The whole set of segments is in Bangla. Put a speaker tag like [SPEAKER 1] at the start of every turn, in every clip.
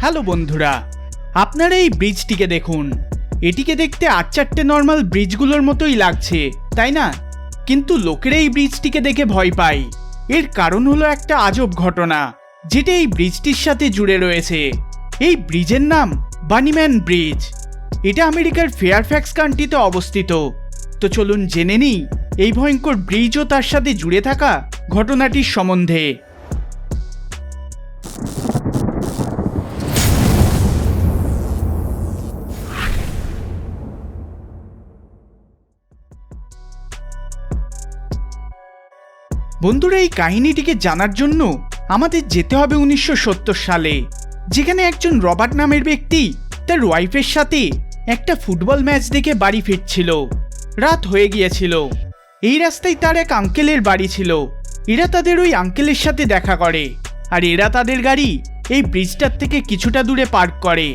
[SPEAKER 1] হ্যালো বন্ধুরা, আপনারা এই ব্রিজটিকে দেখুন। এটিকে দেখতে আট চারটে নর্মাল ব্রিজগুলোর মতোই লাগছে, তাই না? কিন্তু লোকেরা এই ব্রিজটিকে দেখে ভয় পায় এর কারণ হলো একটা আজব ঘটনা, যেটা এই ব্রিজটির সাথে জুড়ে রয়েছে। এই ব্রিজের নাম বানিম্যান ব্রিজ। এটা আমেরিকার ফেয়ারফ্যাক্স কান্ট্রিতে অবস্থিত। তো চলুন জেনে নিই, এই ভয়ঙ্কর ব্রিজ ও তার সাথে জুড়ে থাকা ঘটনাটির সম্বন্ধে। বন্ধুরা, এই কাহিনীটিকে জানার জন্য আমাদের যেতে হবে উনিশশো সত্তর সালে, যেখানে একজন রবার্ট নামের ব্যক্তি তার ওয়াইফের সাথে একটা ফুটবল ম্যাচ দেখে বাড়ি ফিরছিল। রাত হয়ে গিয়েছিল। এই রাস্তায় তার এক আঙ্কেলের বাড়ি ছিল। এরা তাদের ওই আঙ্কেলের সাথে দেখা করে আর এরা তাদের গাড়ি এই ব্রিজটার থেকে কিছুটা দূরে পার্ক করে।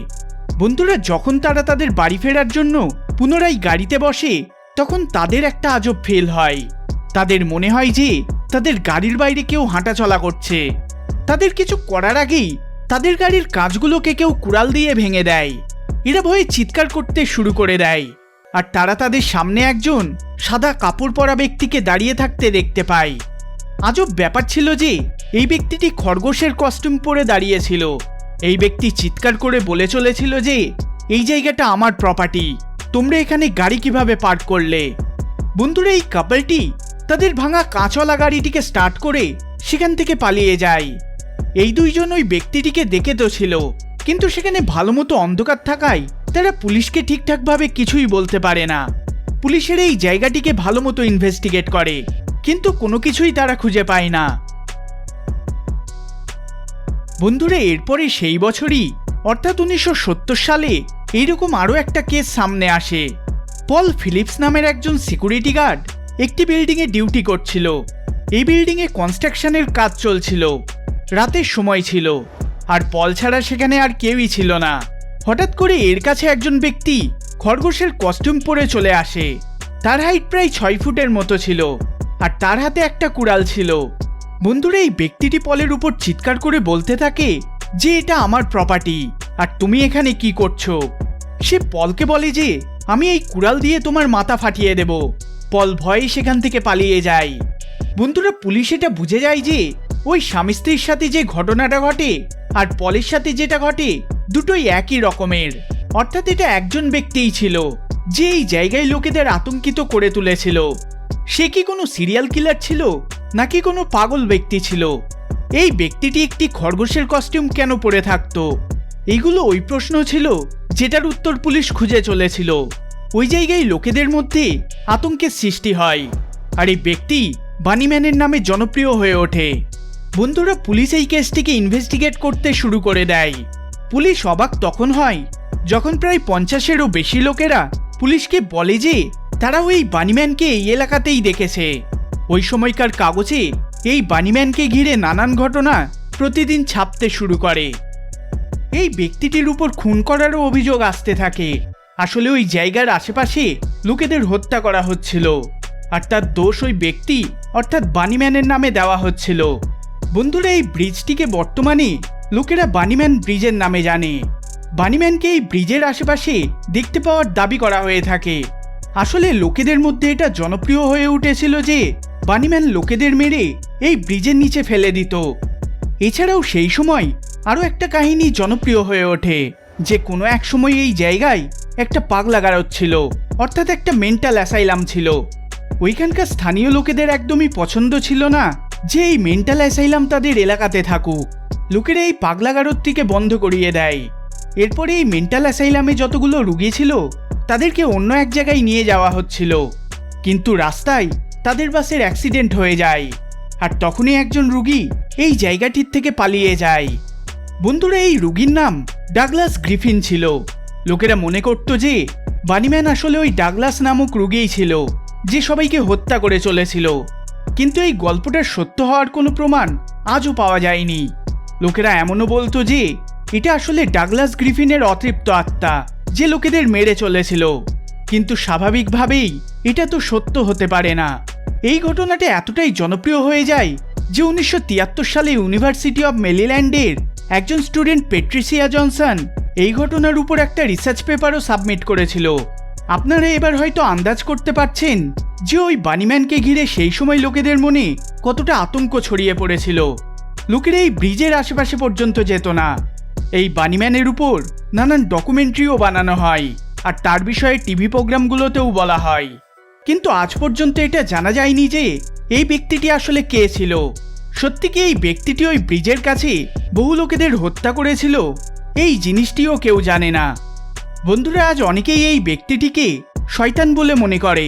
[SPEAKER 1] বন্ধুরা, যখন তারা তাদের বাড়ি ফেরার জন্য পুনরায় গাড়িতে বসে, তখন তাদের একটা আজব ফেল হয়। তাদের মনে হয় যে তাদের গাড়ির বাইরে কেউ হাঁটাচলা করছে। তাদের কিছু করার আগেই তাদের গাড়ির কাজগুলোকে কেউ কুড়াল দিয়ে ভেঙে দেয়। এরা ভয়ে চিৎকার করতে শুরু করে দেয়। আর তারা তাদের সামনে একজন সাদা কাপড় পরা ব্যক্তিকে দাঁড়িয়ে থাকতে দেখতে পায়। আজব ব্যাপার ছিল যে এই ব্যক্তিটি খরগোশের কস্টিউম পরে দাঁড়িয়েছিল। এই ব্যক্তি চিৎকার করে বলে চলেছিল যে, এই জায়গাটা আমার প্রপার্টি তোমরা এখানে গাড়ি কীভাবে পার্ক করলে? বন্ধুরা, এই কাপলটি তাদের ভাঙা কাঁচলা গাড়িটিকে স্টার্ট করে সেখান থেকে পালিয়ে যায়। এই দুইজন ওই ব্যক্তিটিকে দেখে তো ছিল, কিন্তু সেখানে ভালো মতো অন্ধকার থাকায় তারা পুলিশকে ঠিকঠাকভাবে কিছুই বলতে পারে না। পুলিশের এই জায়গাটিকে ভালো মতো ইনভেস্টিগেট করে, কিন্তু কোনো কিছুই তারা খুঁজে পায় না। বন্ধুরা, এরপরে সেই বছরই, অর্থাৎ উনিশশো সত্তর সালে, এইরকম আরও একটা কেস সামনে আসে। পল ফিলিপস নামের একজন সিকিউরিটি গার্ড একটি বিল্ডিংয়ে ডিউটি করছিল। এই বিল্ডিংয়ে কনস্ট্রাকশনের কাজ চলছিল। রাতের সময় ছিল। আর পল ছাড়া সেখানে আর কেউই ছিল না। হঠাৎ করে এর কাছে একজন ব্যক্তি খরগোশের কস্টিউম পরে চলে আসে। তার হাইট প্রায় ছয় ফুটের মতো ছিল। আর তার হাতে একটা কুড়াল ছিল। বন্ধুরা, এই ব্যক্তিটি পলের উপর চিৎকার করে বলতে থাকে যে, এটা আমার প্রপার্টি আর তুমি এখানে কি করছ? সে পলকে বলে যে, আমি এই কুড়াল দিয়ে তোমার মাথা ফাটিয়ে দেব। পল ভয়ে সেখান থেকে পালিয়ে যায়। বন্ধুরা, পুলিশ এটা বুঝে যায় যে, ওই স্বামী স্ত্রীর সাথে যে ঘটনাটা ঘটে আর পলের সাথে যেটা ঘটে, দুটোই একই রকমের। অর্থাৎ এটা একজন ব্যক্তিই ছিল, যে এই জায়গায় লোকেদের আতঙ্কিত করে তুলেছিল। সে কি কোনো সিরিয়াল কিলার ছিল, নাকি কোনো পাগল ব্যক্তি ছিল? এই ব্যক্তিটি একটি খরগোশের কস্টিউম কেন পরে থাকতো? এইগুলো ওই প্রশ্ন ছিল, যেটার উত্তর পুলিশ খুঁজে চলেছিল। ওই জায়গায় লোকেদের মধ্যে আতঙ্কের সৃষ্টি হয়। আর এই ব্যক্তি বানিম্যানের নামে জনপ্রিয় হয়ে ওঠে। বন্ধুরা, পুলিশ এই কেসটিকে ইনভেস্টিগেট করতে শুরু করে দেয়। পুলিশ অবাক তখন হয়, যখন প্রায় পঞ্চাশেরও বেশি লোকেরা পুলিশকে বলে যে তারা ওই বানিম্যানকে এই এলাকাতেই দেখেছে। ওই সময়কার কাগজে এই বানিম্যানকে ঘিরে নানান ঘটনা প্রতিদিন ছাপতে শুরু করে। এই ব্যক্তিটির উপর খুন করারও অভিযোগ আসতে থাকে। আসলে ওই জায়গার আশেপাশে লোকেদের হত্যা করা হচ্ছিল। আর তার দোষ ওই ব্যক্তি, অর্থাৎ বানিম্যানের নামে দেওয়া হচ্ছিল। বন্ধুরা, এই ব্রিজটিকে বর্তমানে লোকেরা বানিম্যান ব্রিজের নামে জানে। বানিম্যানকে এই ব্রিজের আশেপাশে দেখতে পাওয়ার দাবি করা হয়ে থাকে। আসলে লোকেদের মধ্যে এটা জনপ্রিয় হয়ে উঠেছিল যে বানিম্যান লোকেদের মেরে এই ব্রিজের নিচে ফেলে দিত। এছাড়াও সেই সময় আরও একটা কাহিনী জনপ্রিয় হয়ে ওঠে, যে কোনো এক সময় এই জায়গায় একটা পাগলা গারদ ছিল, অর্থাৎ একটা মেন্টাল অ্যাসাইলাম ছিল। ওইখানকার স্থানীয় লোকেদের একদমই পছন্দ ছিল না যে এই মেন্টাল অ্যাসাইলাম তাদের এলাকাতে থাকুক। লোকেরা এই পাগলা গারদটিকে বন্ধ করিয়ে দেয়। এরপরে এই মেন্টাল অ্যাসাইলামে যতগুলো রুগী ছিল, তাদেরকে অন্য এক জায়গায় নিয়ে যাওয়া হচ্ছিল। কিন্তু রাস্তায় তাদের বাসের অ্যাক্সিডেন্ট হয়ে যায়, আর তখনই একজন রুগী এই জায়গাটির থেকে পালিয়ে যায়। বন্ধুরা, এই রুগীর নাম ডাগলাস গ্রিফিন ছিল। লোকেরা মনে করত যে বানিম্যান আসলে ওই ডাগলাস নামক রুগীই ছিল, যে সবাইকে হত্যা করে চলেছিল। কিন্তু এই গল্পটার সত্য হওয়ার কোনো প্রমাণ আজও পাওয়া যায়নি। লোকেরা এমনও বলতো যে এটা আসলে ডাগলাস গ্রিফিনের অতৃপ্ত আত্মা, যে লোকেদের মেরে চলেছিল। কিন্তু স্বাভাবিকভাবেই এটা তো সত্য হতে পারে না। এই ঘটনাটা এতটাই জনপ্রিয় হয়ে যায় যে উনিশশো তিয়াত্তর সালে ইউনিভার্সিটি অব মেরিল্যান্ডের একজন স্টুডেন্ট পেট্রিসিয়া জনসন এই ঘটনার উপর একটা রিসার্চ পেপারও সাবমিট করেছিল। আপনারা এবার হয়তো আন্দাজ করতে পারছেন যে ওই বানিম্যানকে ঘিরে সেই সময় লোকেদের মনে কতটা আতঙ্ক ছড়িয়ে পড়েছিল। লোকেরা এই ব্রিজের আশেপাশে পর্যন্ত যেত না। এই বানিম্যানের উপর নানান ডকুমেন্টারিও বানানো হয় আর তার বিষয়ে টিভি প্রোগ্রামগুলোতেও বলা হয়। কিন্তু আজ পর্যন্ত এটা জানা যায়নি যে এই ব্যক্তিটি আসলে কে ছিল। সত্যি কি এই ব্যক্তিটি ওই ব্রিজের কাছে বহু লোকেদের হত্যা করেছিল? এই জিনিসটিও কেউ জানে না। বন্ধুরা, আজ অনেকেই এই ব্যক্তিটিকে শয়তান বলে মনে করে।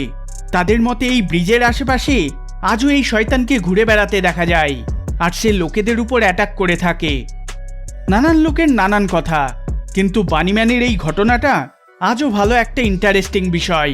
[SPEAKER 1] তাদের মতে এই ব্রিজের আশেপাশে আজও এই শয়তানকে ঘুরে বেড়াতে দেখা যায়, আর সে লোকেদের উপর অ্যাটাক করে থাকে। নানান লোকের নানান কথা, কিন্তু বানিম্যানের এই ঘটনাটা আজও ভালো একটা ইন্টারেস্টিং বিষয়।